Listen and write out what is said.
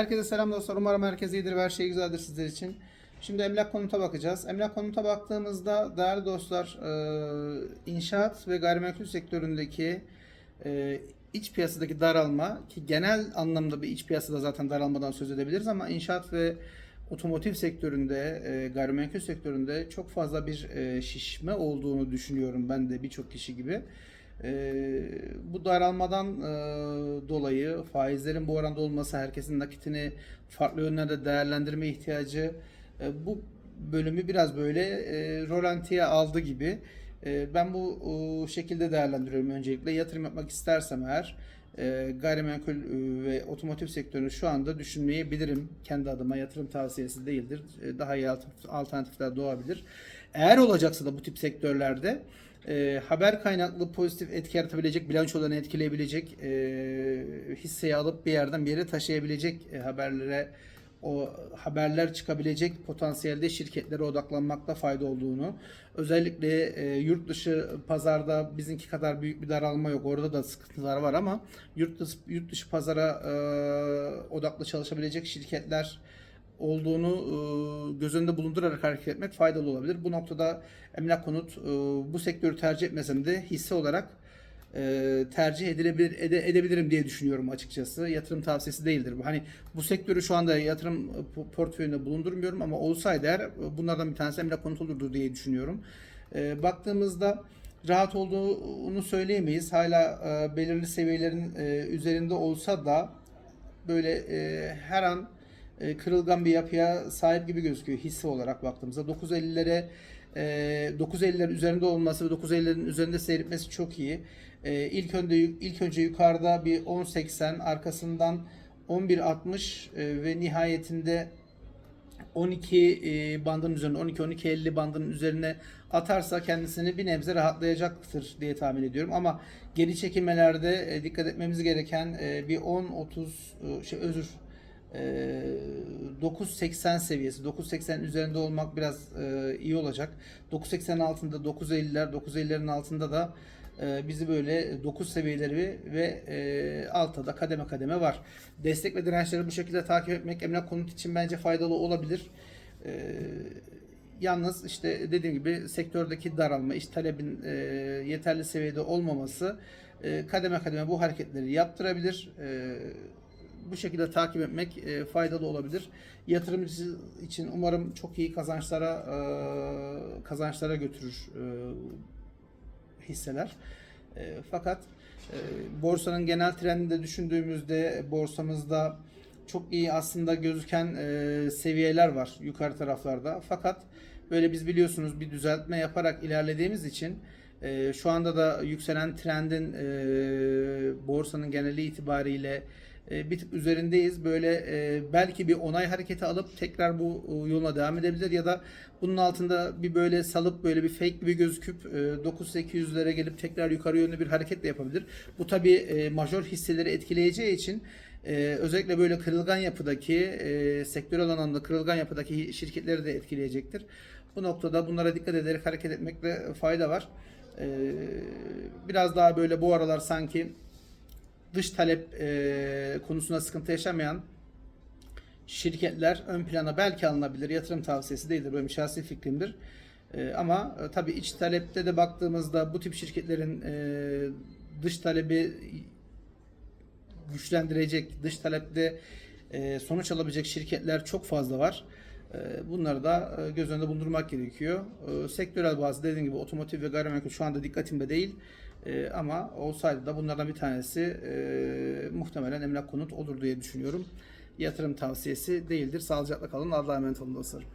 Herkese selam dostlar. Umarım herkes iyidir ve her şey güzeldir sizler için. Şimdi emlak konuta bakacağız. Emlak konuta baktığımızda değerli dostlar e, inşaat ve gayrimenkul sektöründeki e, iç piyasadaki daralma ki genel anlamda bir iç piyasada zaten daralmadan söz edebiliriz ama inşaat ve otomotiv sektöründe, e, gayrimenkul sektöründe çok fazla bir şişme olduğunu düşünüyorum ben de birçok kişi gibi. Ee, bu daralmadan e, dolayı faizlerin bu oranda olması, herkesin nakitini farklı yönlerde değerlendirme ihtiyacı e, bu bölümü biraz böyle e, rolantiye aldı gibi. E, ben bu şekilde değerlendiriyorum öncelikle. Yatırım yapmak istersem eğer e, gayrimenkul e, ve otomotiv sektörünü şu anda düşünmeyebilirim. Kendi adıma yatırım tavsiyesi değildir. E, daha iyi alternatif- alternatifler doğabilir. Eğer olacaksa da bu tip sektörlerde haber kaynaklı pozitif etki yaratabilecek, bilançolarını etkileyebilecek, e, hisseyi alıp bir yerden bir yere taşıyabilecek e, haberlere o haberler çıkabilecek potansiyelde şirketlere odaklanmakta fayda olduğunu, özellikle e, yurt dışı pazarda bizimki kadar büyük bir daralma yok. Orada da sıkıntılar var ama yurt dışı, yurt dışı pazara e, odaklı çalışabilecek şirketler olduğunu e, göz önünde bulundurarak hareket etmek faydalı olabilir. Bu noktada emlak konut e, bu sektörü tercih etmesem de hisse olarak e, tercih edilebilir ede- edebilirim diye düşünüyorum açıkçası. Yatırım tavsiyesi değildir. Hani bu sektörü şu anda yatırım po- portföyünde bulundurmuyorum ama olsaydı eğer e, bunlardan bir tanesi emlak konut olurdu diye düşünüyorum. E, baktığımızda rahat olduğunu söyleyemeyiz. Hala e, belirli seviyelerin e, üzerinde olsa da böyle e, her an e, kırılgan bir yapıya sahip gibi gözüküyor hisse olarak baktığımızda. 950'lere e, 950'lerin üzerinde olması ve 950'lerin üzerinde seyretmesi çok iyi. E, ilk önce ilk önce yukarıda bir 10.80 arkasından 11.60 e, ve nihayetinde 12 e, bandının üzerine 12-12-50 bandının üzerine atarsa kendisini bir nebze rahatlayacaktır diye tahmin ediyorum. Ama geri çekilmelerde e, dikkat etmemiz gereken e, bir 10-30 e, şey özür 9.80 seviyesi 9.80 üzerinde olmak biraz e, iyi olacak. 9.80 altında 9.50'ler 9.50'lerin altında da e, bizi böyle 9 seviyeleri ve e, altta da kademe kademe var. Destek ve dirençleri bu şekilde takip etmek emlak konut için bence faydalı olabilir. Yalnız işte dediğim gibi sektördeki daralma, iş talebin yeterli seviyede olmaması e, kademe kademe bu hareketleri yaptırabilir. E, bu şekilde takip etmek e, faydalı olabilir. Yatırımcı için umarım çok iyi kazançlara e, kazançlara götürür e, hisseler. E, fakat e, borsanın genel trendini de düşündüğümüzde borsamızda çok iyi aslında gözüken e, seviyeler var yukarı taraflarda. Fakat böyle biz biliyorsunuz bir düzeltme yaparak ilerlediğimiz için e, şu anda da yükselen trendin e, borsanın geneli itibariyle e, bir tık üzerindeyiz. Böyle e, belki bir onay hareketi alıp tekrar bu e, yoluna devam edebilir ya da bunun altında bir böyle salıp böyle bir fake gibi gözüküp e, 9800'lere gelip tekrar yukarı yönlü bir hareket de yapabilir. Bu tabi e, major hisseleri etkileyeceği için e, özellikle böyle kırılgan yapıdaki e, sektörel kırılgan yapıdaki şirketleri de etkileyecektir. Bu noktada bunlara dikkat ederek hareket etmekte fayda var. E, biraz daha böyle bu aralar sanki dış talep e, konusunda sıkıntı yaşamayan şirketler ön plana belki alınabilir. Yatırım tavsiyesi değildir. Benim şahsi fikrimdir. E, ama e, tabii iç talepte de baktığımızda bu tip şirketlerin e, dış talebi güçlendirecek, dış talepte e, sonuç alabilecek şirketler çok fazla var. E, Bunları da e, göz önünde bulundurmak gerekiyor. E, Sektörel bazı dediğim gibi otomotiv ve gayrimenkul şu anda dikkatimde değil. E, ama olsaydı da bunlardan bir tanesi e, muhtemelen emlak konut olur diye düşünüyorum. Yatırım tavsiyesi değildir. Sağlıcakla kalın. Allah'a emanet olun dostlarım.